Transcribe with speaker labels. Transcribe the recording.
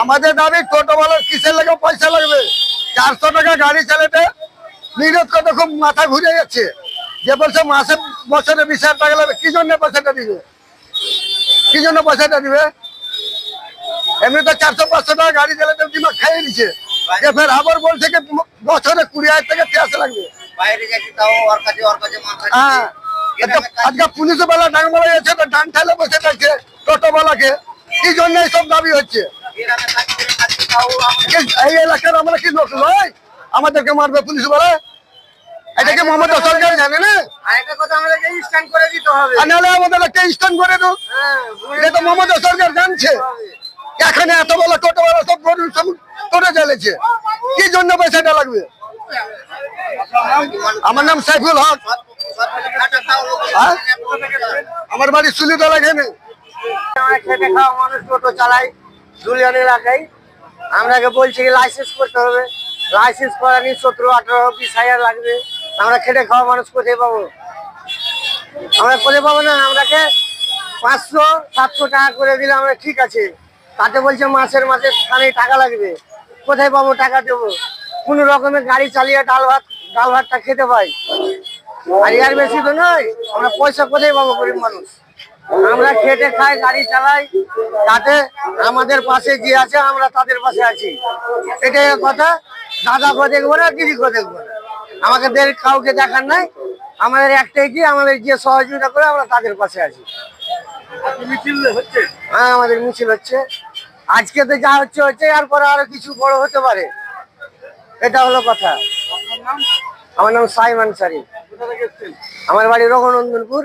Speaker 1: আমাদের দাবি টোটোওয়ালার কিসের লাগে পয়সা লাগবে? চারশো টাকা গাড়ি চালাতে বিরোধ করতে খুব মাথা ঘুরে যাচ্ছে যে বলছে মাসে বছরে বিশ হাজার টাকা লাগবে কি জন্য পয়সাটা দিবে? কি জন্য পয়সাটা দিবে? এমনি তো চারশো পাঁচশো টাকা গাড়ি চালাতে দিমাগ খাইয়ে দিচ্ছে যে ফের আবার বলছে কি বছরে কুড়ি হাজার টাকা পেঁয়াজ লাগবে। হ্যাঁ আজকে- পুলিশ বেলা ডাং বেলা যাচ্ছে ডান ঠেলে বসে থাকছে টোটো বেলাকে। কি জন্য এইসব দাবি হচ্ছে? এই এলাকার আমরা কি লোক নয়? আমাদেরকে মারবে পুলিশ বেলা। এটা কি মমতা সরকার জানে না?
Speaker 2: স্ট্যান্ড করে দিতে হবে।
Speaker 1: আর নাহলে আমাদের একটা স্ট্যান্ড করে দাও
Speaker 2: হ্যাঁ
Speaker 1: এটা তো সরকার জানছে। এখানে এত বড় টোটো বেলা সব গরু সব টোটো চালিয়েছে কি জন্য পয়সাটা লাগবে? আমার নাম সাইফুল হক। হ্যাঁ? আমার বাড়ি সুলিতলা এখানে
Speaker 2: খেটে খাওয়া মানুষ টোটো চালাই দুলিয়ান এলাকায়। আমরাকে বলছি লাইসেন্স করতে হবে। লাইসেন্স করা নিয়ে সতেরো, আঠারো, বিশ হাজার লাগবে। আমরা খেটে খাওয়া মানুষ কোথায় পাবো? আমরা কোথায় পাবো না? আমরাকে পাঁচশো, সাতশো টাকা করে দিলে আমরা ঠিক আছে। তাতে বলছে মাসের মাসে খানে টাকা লাগবে। কোথায় পাবো টাকা দেবো? কোনো রকমের গাড়ি চালিয়ে ডাল ভাত, ডাল ভাতটা খেতে পাই আর ইয়ার বেশি তো নয়, আমরা পয়সা কোথায় পাবো গরিব মানুষ? আমরা খেটে খাই গাড়ি চালাই তাতে আমাদের পাশে যে আছে আমরা তাদের পাশে আছি। এটাই কথা। দাদা দাদাকে দেখব না দিদি দিদিকে দেখব না। আমাকে দের কাউকে দেখার নাই। আমাদের একটাই কি আমাদের যে সহযোগিতা করে আমরা তাদের পাশে আছি। হ্যাঁ আমাদের মিছিল হচ্ছে। আজকে তো যা হচ্ছে হচ্ছে এরপরে আরও কিছু বড় হতে পারে। এটা হলো কথা। আমার নাম সাইম আনসারি আমার বাড়ি রঘুনন্দনপুর।